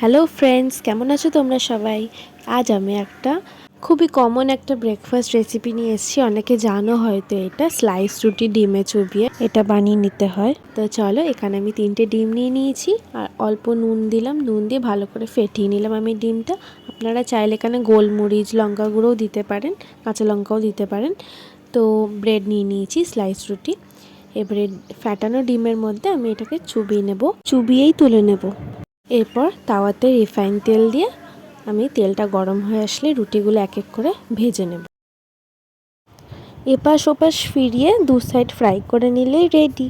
Hello friends কেমন আছো তোমরা সবাই? আজ আমি একটা খুবই কমন একটা ব্রেকফাস্ট রেসিপি নিয়ে এসেছি। অনেকে জানো হয়তো এটা স্লাইস রুটি, ডিমে চুবিয়ে এটা বানিয়ে নিতে হয়। তো চলো, এখানে আমি তিনটে ডিম নিয়ে নিয়েছি। আর অল্প নুন দিলাম। নুন দিয়ে ভালো করে ফেটিয়ে নিলাম আমি ডিমটা। আপনারা চাইলে এখানে গোলমরিচ, লঙ্কা গুঁড়োও দিতে পারেন, কাঁচা লঙ্কাও দিতে পারেন। তো ব্রেড নিয়ে নিয়েছি স্লাইস রুটি। এবারে ফ্যাটানো ডিমের মধ্যে আমি এটাকে চুবিয়ে নেব। চুবিয়েই তুলে নেব। এরপর তাওয়াতে রিফাইন তেল দিয়ে আমি তেলটা গরম হয়ে আসলে রুটিগুলো এক এক করে ভেজে নেব। এপাশ ওপাশ ফিরিয়ে দু সাইড ফ্রাই করে নিলেই রেডি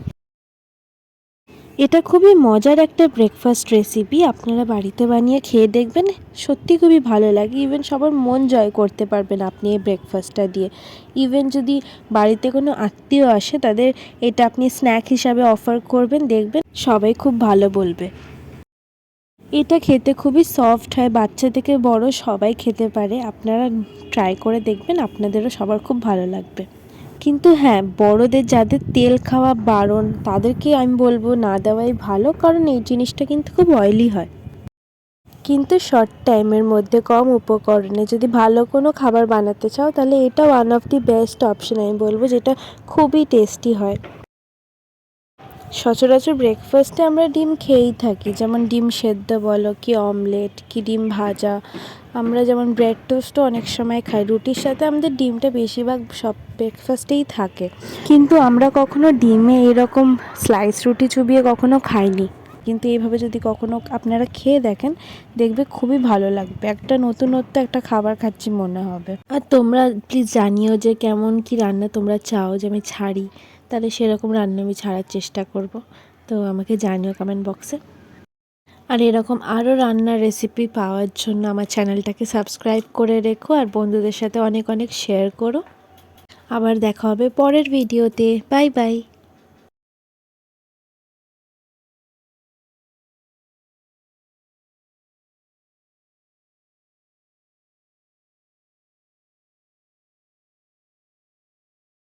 এটা খুবই মজার একটা ব্রেকফাস্ট রেসিপি আপনারা বাড়িতে বানিয়ে খেয়ে দেখবেন, সত্যি খুবই ভালো লাগে। ইভেন সবার মন জয় করতে পারবেন আপনি এই ব্রেকফাস্টটা দিয়ে। ইভেন যদি বাড়িতে কোনো আত্মীয় আসে, তাদের এটা আপনি স্ন্যাক হিসাবে অফার করবেন, দেখবেন সবাই খুব ভালো বলবে। এটা খেতে খুবই সফট হয়, বাচ্চা থেকে বড় সবাই খেতে পারে। আপনারা ট্রাই করে দেখবেন, আপনাদেরও সবার খুব ভালো লাগবে। কিন্তু হ্যাঁ বড়দের যাদের তেল খাওয়া বারণ, তাদেরকে আমি বলব না দেওয়াই ভালো, কারণ এই জিনিসটা কিন্তু খুব অয়েলি হয়। কিন্তু শর্ট টাইমের মধ্যে কম উপকরণে যদি ভালো কোনো খাবার বানাতে চাও, তাহলে এটা one of the best option আমি বলব, যেটা খুবই টেস্টি হয়। সচরাচর ব্রেকফাস্টে আমরা ডিম খেয়েই থাকি। যেমন ডিম সেদ্ধ বলো, কি অমলেট কি ডিম ভাজা। আমরা যেমন ব্রেড টোস্টও অনেক সময় খাই। রুটির সাথে আমাদের ডিমটা বেশিরভাগ সব ব্রেকফাস্টেই থাকে। কিন্তু আমরা কখনো ডিমে এরকম স্লাইস রুটি চুবিয়ে কখনো খাইনি। কিন্তু এইভাবে যদি কখনো আপনারা খেয়ে দেখেন, দেখবে খুবই ভালো লাগবে। একটা নতুনত্ব একটা খাবার খাচ্ছি মনে হবে। আর তোমরা প্লিজ জানিও যে কেমন কি রান্না তোমরা চাও যে আমি ছাড়ি। তাহলে সেরকম রান্না আমি ছাড়ার চেষ্টা করব। তো আমাকে জানিও কমেন্ট বক্সে আর এরকম আরও রান্নার রেসিপি পাওয়ার জন্য আমার চ্যানেলটাকে সাবস্ক্রাইব করে রেখো আর বন্ধুদের সাথে অনেক অনেক শেয়ার করো। আবার দেখা হবে পরের ভিডিওতে বাই বাই